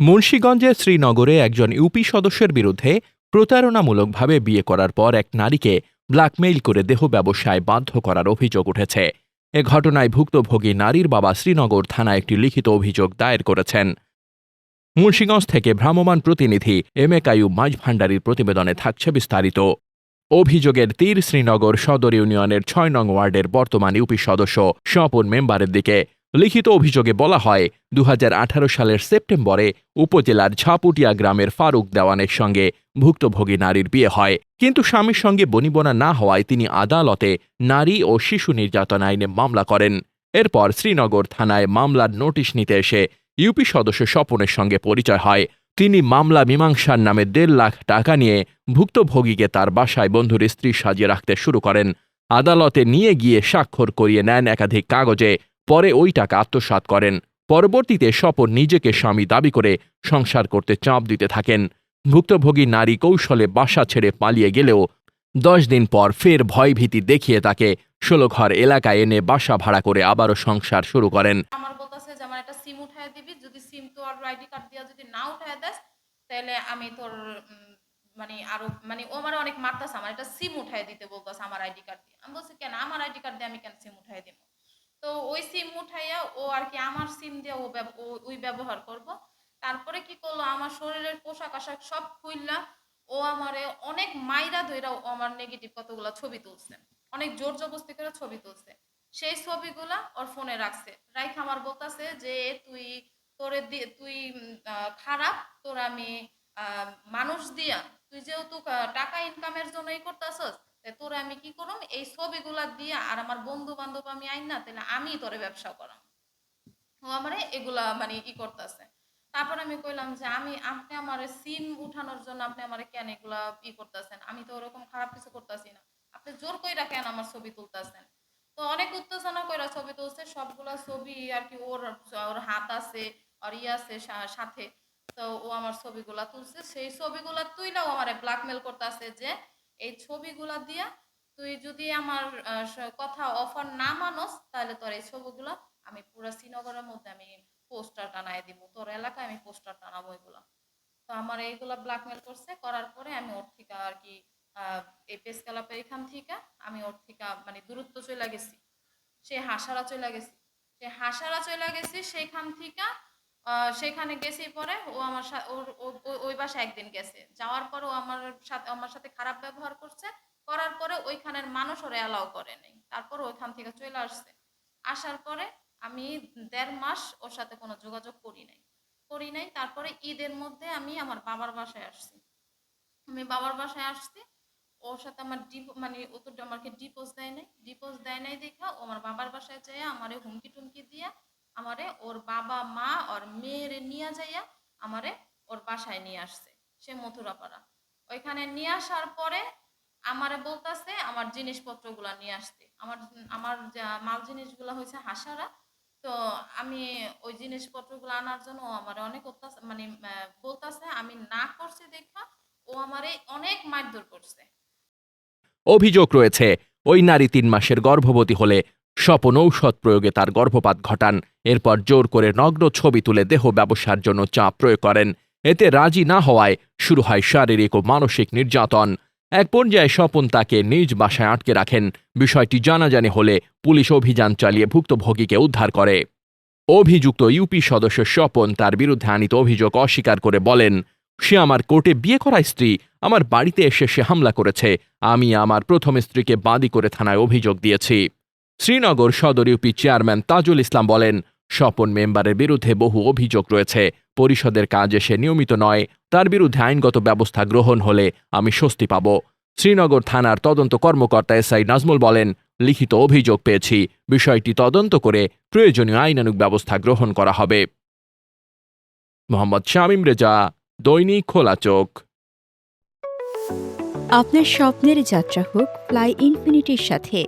মুন্সীগঞ্জের শ্রীনগরে একজন ইউপি সদস্যের বিরুদ্ধে প্রতারণামূলকভাবে বিয়ে করার পর এক নারীকে ব্ল্যাকমেইল করে দেহ ব্যবসায় বাধ্য করার অভিযোগ উঠেছে। এ ঘটনায় ভুক্তভোগী নারীর বাবা শ্রীনগর থানায় একটি লিখিত অভিযোগ দায়ের করেছেন। মুন্সীগঞ্জ থেকে ভ্রাম্যমাণ প্রতিনিধি এম এ কায়ুব মাঝভান্ডারির প্রতিবেদনে থাকছে বিস্তারিত। অভিযোগের তীর শ্রীনগর সদর ইউনিয়নের ছয় নং ওয়ার্ডের বর্তমান ইউপি সদস্য স্বপন মেম্বারের দিকে লিখিত অভিযোগে বলা হয় দু হাজার আঠারো সালের সেপ্টেম্বরে উপজেলার ঝাপুটিয়া গ্রামের ফারুক দেওয়ানের সঙ্গে ভুক্তভোগী নারীর বিয়ে হয়। কিন্তু স্বামীর সঙ্গে বনিবনা না হওয়ায় তিনি আদালতে নারী ও শিশু নির্যাতন আইনে মামলা করেন। এরপর শ্রীনগর থানায় মামলার নোটিশ নিতে এসে ইউপি সদস্য স্বপনের সঙ্গে পরিচয় হয়। তিনি মামলা মীমাংসার নামে দেড় লাখ টাকা নিয়ে ভুক্তভোগীকে তার বাসায় বন্ধুর স্ত্রী সাজিয়ে রাখতে শুরু করেন। আদালতে নিয়ে গিয়ে স্বাক্ষর করিয়ে নেন একাধিক কাগজে। পরে ওই টাকা আত্মসাৎ করেন। পরবর্তীতে স্বপন নিজেকে স্বামী দাবি করে সংসার করতে চাপ দিতে থাকেন। ভুক্তভোগী নারী কৌশলে বাসা ছেড়ে পালিয়ে গেলেও দশ দিন পর ফের ভয়ভীতি দেখিয়ে তাকে ষোলঘর এলাকায় এনে বাসা ভাড়া করে আবারও সংসার শুরু করেন। আমার আইডি কার্ড মানে আরও মানে ও অনেক মারতাছে। আমার একটা সিম দিতে আমার আইডি কার্ড দিয়ে। আমি বলছি, কেন? আমার আইডি কার্ড দিয়ে আমি কেন সিম উঠায় দিব তো ওই সিম উঠাইয়া ও আর কি আমার সিম দিয়ে ও ওই ব্যবহার করব। তারপরে কি করল? আমার শরীরের পোশাক আশাক সব খুললা ও আমারে অনেক মাইরা ধইরা ও আমার নেগেটিভ কতগুলা ছবি তুলছে। অনেক জোর জবস্তি করে ছবি তুলছে। সেই ছবিগুলা ওর ফোনে রাখছে। রাইখ আমার বলতাছে যে, তুই তোরে তুই খারাপ, তোর আমি মানুষ দিয়া তুই যেহেতু টাকা ইনকামের জন্যই করতেছস তোরে আমি কি করুম? এই ছবিগুলা দিয়া আর আমার বন্ধু বান্ধব আমি আইন না তাহলে আমি তোরে ব্যবসা করাম। ও আমারে এগুলা মানে ই করতেছে। তারপর আমি কইলাম যে আমি, আপনি আমার সিম উঠানোর জন্য আপনি আমারে কেন এগুলা ই করতেছেন? আমি তো ওরকম খারাপ কিছু করতেছি না। আপনি জোর কইরা কেন আমার ছবি তুলতেছেন? তো অনেক উত্তেজনা কইরা ছবি তুলছে, সবগুলা ছবি আর কি ওর ওর হাত আছে আর ই আছে সাথে। তো ও আমার ছবিগুলা তুলছে। সেই ছবিগুলা তুইলাও আমারে ব্ল্যাকমেল করতেছে যে, এই ছবিগুলা দিয়া তুই যদি আমার কথা অফার না মানস, তাহলে তোর এই ছবিগুলা আমি পুরো শ্রীনগরের মধ্যে আমি পোস্টার টানায় দিব। তোর এলাকায় আমি পোস্টার টানাবো এগুলা। তো আমার এইগুলা ব্ল্যাকমেল করছে, করার পরে আমি ওর থেকে আর কি এই পেস ক্লাবের এখান থেকে আমি ওর থেকে মানে দূরত্ব চলে গেছি। সে হাসারা চলে গেছি। সে হাসারা চলে গেছি, সেইখান থেকে সেখানে গেছি পরে ও আমার ওর ওই বাসায় একদিন গেছে। যাওয়ার পর ও আমার সাথে আমার সাথে খারাপ ব্যবহার করছে। করার পরে ওইখানের মানুষ ওরা অ্যালাউ করে তারপর ওইখান থেকে চলে আসছে। আসার পরে আমি দেড় মাস ওর সাথে কোনো যোগাযোগ করি নাই। করি নাই, তারপরে ঈদের মধ্যে আমি আমার বাবার বাসায় আসছি। আমি বাবার বাসায় আসছি। ওর সাথে আমার ডিপ মানে ও তো আমাকে ডিপোজ দেয় নাই। ডিপোজ দেয় নাই দেখা ও আমার বাবার বাসায় যাইয়া আমারে হুমকি টুমকি দিয়া আমারে ওর বাবা, মা, ওর মেয়েরে নিয়ে যাইয়া আমারে ওর বাসায় নিয়ে আসছে, সে মথুরাপাড়া। ওইখানে নিয়ে আসার পরে আমারে বলতাছে, আমার জিনিসপত্রগুলা নিয়ে আসতে। আমার আমার মাল জিনিসগুলা হয়েছে হাসারা। তো আমি ওই জিনিসপত্রগুলো আনার জন্য ও আমারে অনেক অত্যাচার মানে বলতাছে, আমি না করছি দেখা, ও আমারে অনেক মারধর করছে। অভিযোগ রয়েছে, ওই নারী তিন মাসের গর্ভবতী হলে স্বপন ঔষধ প্রয়োগে তার গর্ভপাত ঘটান। এরপর জোর করে নগ্ন ছবি তুলে দেহ ব্যবসার জন্য চাপ প্রয়োগ করেন। এতে রাজি না হওয়ায় শুরু হয় শারীরিক ও মানসিক নির্যাতন। এক পর্যায়ে স্বপন তাকে নিজ বাসায় আটকে রাখেন। বিষয়টি জানাজানি হলে পুলিশ অভিযান চালিয়ে ভুক্তভোগীকে উদ্ধার করে। অভিযুক্ত ইউপি সদস্য স্বপন তার বিরুদ্ধে আনিত অভিযোগ অস্বীকার করে বলেন, সে আমার কোর্টে বিয়ে করা স্ত্রী। আমার বাড়িতে এসে সে হামলা করেছে। আমি আমার প্রথম স্ত্রীকে বাদী করে থানায় অভিযোগ দিয়েছি। শ্রীনগর সদর ইউপি চেয়ারম্যান তাজুল ইসলাম বলেন, স্বপন মেম্বারের বিরুদ্ধে বহু অভিযোগ রয়েছে। পরিষদের কাজে সে নিয়মিত নয়, তার বিরুদ্ধে আইনগত ব্যবস্থা গ্রহণ হলে আমি স্বস্তি পাব। শ্রীনগর থানার তদন্ত কর্মকর্তা এসআই নাজমুল বলেন, লিখিত অভিযোগ পেয়েছি। বিষয়টি তদন্ত করে প্রয়োজনীয় আইনানুক ব্যবস্থা গ্রহণ করা হবে। মোহাম্মদ শামীম রেজা, দৈনিক খোলা চোখ। আপনার স্বপ্নের যাত্রা হোক, ফ্লাই ইনফিনিটির সাথে